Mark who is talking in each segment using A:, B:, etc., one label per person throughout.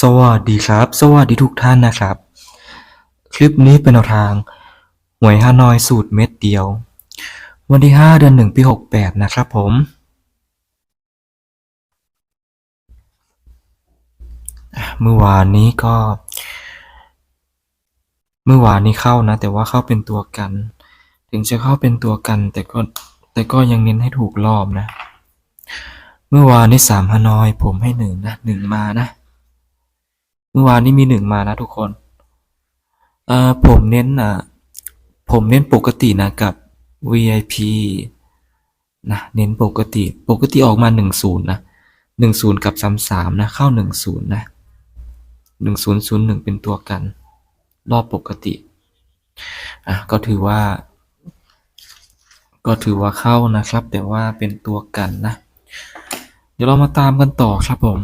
A: สวัสดีครับ สวัสดีทุกท่านนะครับ คลิปนี้เป็นแนวทาง หวยฮานอยสูตรเม็ดเดียว วันที่ 5 เดือน 1 ปี 68 นะครับผม เมื่อวานนี้ก็ เมื่อวานนี้เข้านะ แต่ว่าเข้าเป็นตัวกัน ถึงจะเข้าเป็นตัวกัน แต่ก็แต่ก็ยังเน้นให้ถูกรอบนะ เมื่อวานนี้สามฮานอย ผมให้หนึ่งนะหนึ่งมานะ เมื่อวานนี้มีหนึ่งมานะทุกคนเอ่อผมเน้นอะ ผมเน้นปกตินะกับ VIP นะ เน้นปกติ ปกติออกมาหนึ่งศูนย์นะหนึ่งศูนย์กับสามสามนะ เข้าหนึ่งศูนย์นะหนึ่งศูนย์ศูนย์หนึ่งเป็นตัวกัน รอบปกติ อะ ก็ถือว่า ก็ถือว่าเข้านะครับ แต่ว่าเป็นตัวกันนะ เดี๋ยวเรามาตามกันต่อครับผม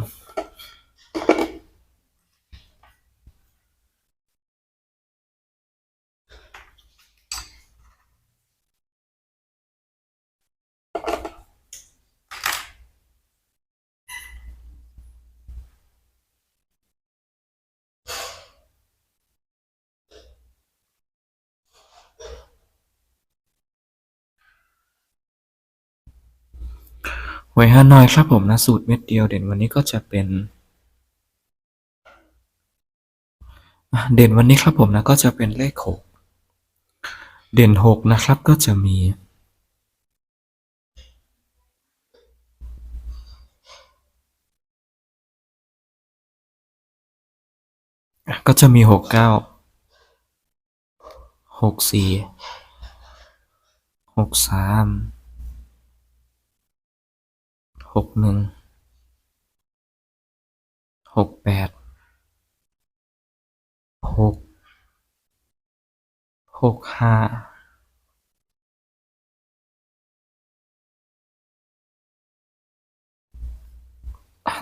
A: หวยฮานอยครับผมนะสูตรเม็ดเดียวเด่นวันนี้ก็จะเป็นเด่นวันนี้ครับผมนะก็จะเป็นเลขหกเด่นหกนะครับก็จะมีก็จะมีหกเก้าหกสี่หกสาม หกหนึ่งหกแปดหกหกห้า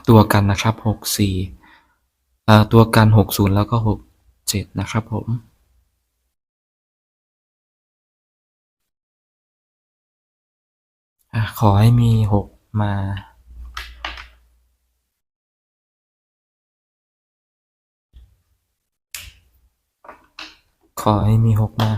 A: ตัวกันนะครับหกสี่ตัวกันหกศูนย์แล้วก็หกเจ็ดนะครับผมขอให้มีหก มาขอให้มีหกมา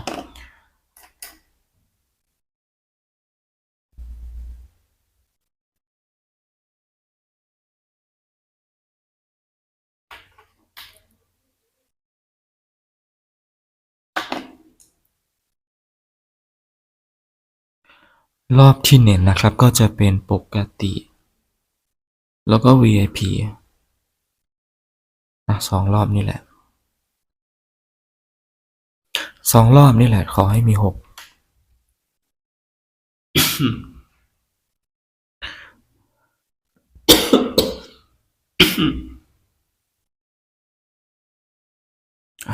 A: รอบที่เน้นนะครับก็จะเป็นปกติ แล้วก็ VIP อะสองรอบนี่แหละสองรอบนี่แหละ ขอให้มีหก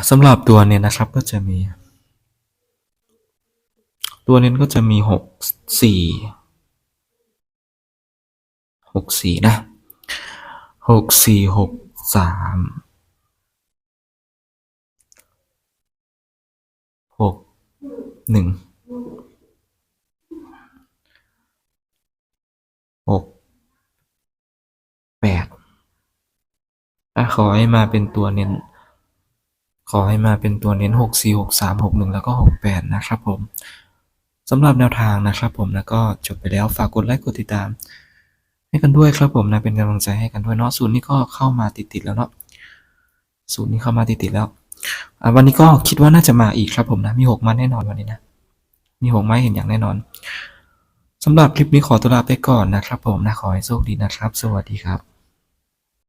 A: สำหรับตัวเนี้ยนะครับก็จะมี ตัวเน้นก็จะมีหกสี่หกสี่นะหกสี่หกสามหกหนึ่งหกแปดอะขอให้มาเป็นตัวเน้น ขอให้มาเป็นตัวเน้นหกสี่หกสามหกหนึ่งแล้วก็หกแปดนะครับผม สำหรับแนวทางนะครับผมนะก็จบไปแล้วฝากกดไลค์กดติดตาม ให้กันด้วยครับผมนะเป็นกำลังใจให้กันด้วยเนาะศูนย์นี้ก็เข้ามาติดๆแล้วเนาะศูนย์นี้เข้ามาติดๆแล้ววันนี้ก็คิดว่าน่าจะมาอีกครับผมนะมีหกมาแน่นอนวันนี้นะมีหกมาให้เห็นอย่างแน่นอนสำหรับคลิปนี้ขอตัวลาไปก่อนนะครับผมนะขอให้โชคดีนะครับ สวัสดีครับ